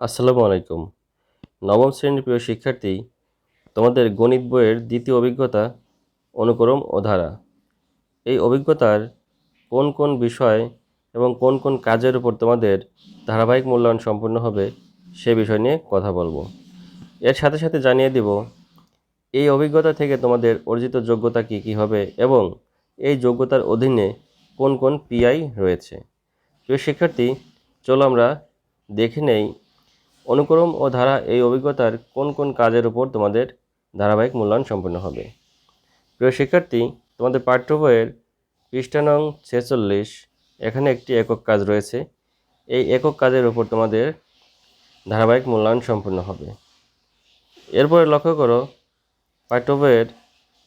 আসসালামু আলাইকুম। নবম শ্রেণির প্রিয় শিক্ষার্থী, তোমাদের গণিত বইয়ের দ্বিতীয় অভিজ্ঞতা অনুক্রম ও ধারা। এই অভিজ্ঞতার কোন কোন বিষয় এবং কোন কোন কাজের উপর তোমাদের ধারাবাহিক মূল্যায়ন সম্পূর্ণ হবে সে বিষয় নিয়ে কথা বলব। এর সাথে সাথে জানিয়ে দিব, এই অভিজ্ঞতা থেকে তোমাদের অর্জিত যোগ্যতা কী কী হবে এবং এই যোগ্যতার অধীনে কোন কোন পিআই রয়েছে। প্রিয় শিক্ষার্থী, চলো আমরা দেখে নেই অনুক্রম ও ধারা এই অভিজ্ঞতার কোন কোন কাজের উপর তোমাদের ধারাবাহিক মূল্যায়ন সম্পন্ন হবে? প্রিয় শিক্ষার্থী, তোমাদের পাঠ্য বইয়ের পৃষ্ঠা নং ছেচল্লিশ, এখানে একটি একক কাজ রয়েছে। এই একক কাজের উপর তোমাদের ধারাবাহিক মূল্যায়ন সম্পন্ন হবে। এরপরে লক্ষ্য করো পাঠ্য বইয়ের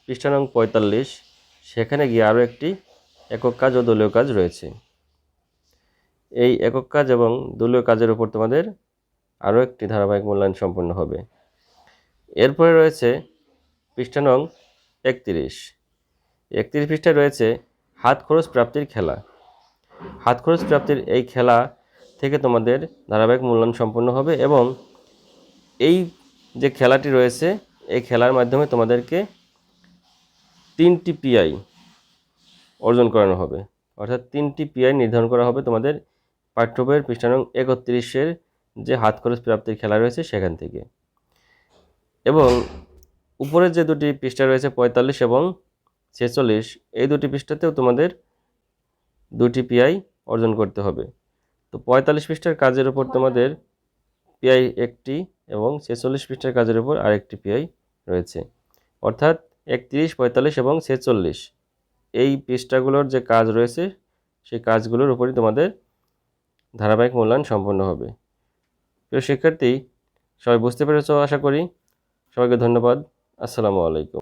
পৃষ্ঠা নং পঁয়তাল্লিশ, সেখানে গিয়ে আরও একটি একক কাজ ও দলীয় কাজ রয়েছে। এই একক কাজ এবং দলীয় কাজের উপর তোমাদের আরও একটি ধারাবাহিক মূল্যায়ন সম্পন্ন হবে। এরপরে রয়েছে পৃষ্ঠা নং একত্রিশ। একত্রিশ পৃষ্ঠায় রয়েছে হাত খরচ প্রাপ্তির খেলা। হাত খরচ প্রাপ্তির এই খেলা থেকে তোমাদের ধারাবাহিক মূল্যায়ন সম্পন্ন হবে এবং এই যে খেলাটি রয়েছে, এই খেলার মাধ্যমে তোমাদেরকে তিনটি পিআই অর্জন করানো হবে। অর্থাৎ তিনটি পিআই নির্ধারণ করা হবে তোমাদের পাঠ্য বইয়ের পৃষ্ঠা একত্রিশের যে হাত খরচ প্রাপ্তির খেলা রয়েছে সেখান থেকে। এবং উপরের যে দুটি পৃষ্ঠা রয়েছে পঁয়তাল্লিশ এবং ছেচল্লিশ এই দুটি পৃষ্ঠাতেও তোমাদের দুটি পিআই অর্জন করতে হবে। তো পঁয়তাল্লিশ পৃষ্ঠার কাজের উপর তোমাদের পিআই একটি এবং ছেচল্লিশ পৃষ্ঠার কাজের উপর আরেকটি পিআই রয়েছে। অর্থাৎ একত্রিশ পঁয়তাল্লিশ এবং ছেচল্লিশ এই পৃষ্ঠাগুলোর যে কাজ রয়েছে সেই কাজগুলোর উপরই তোমাদের ধারাবাহিক মূল্যায়ন সম্পন্ন হবে। প্রিয় শিক্ষার্থী সবাই বুঝতে পেরেছ আশা করি। সবাইকে ধন্যবাদ। আসসালামু আলাইকুম।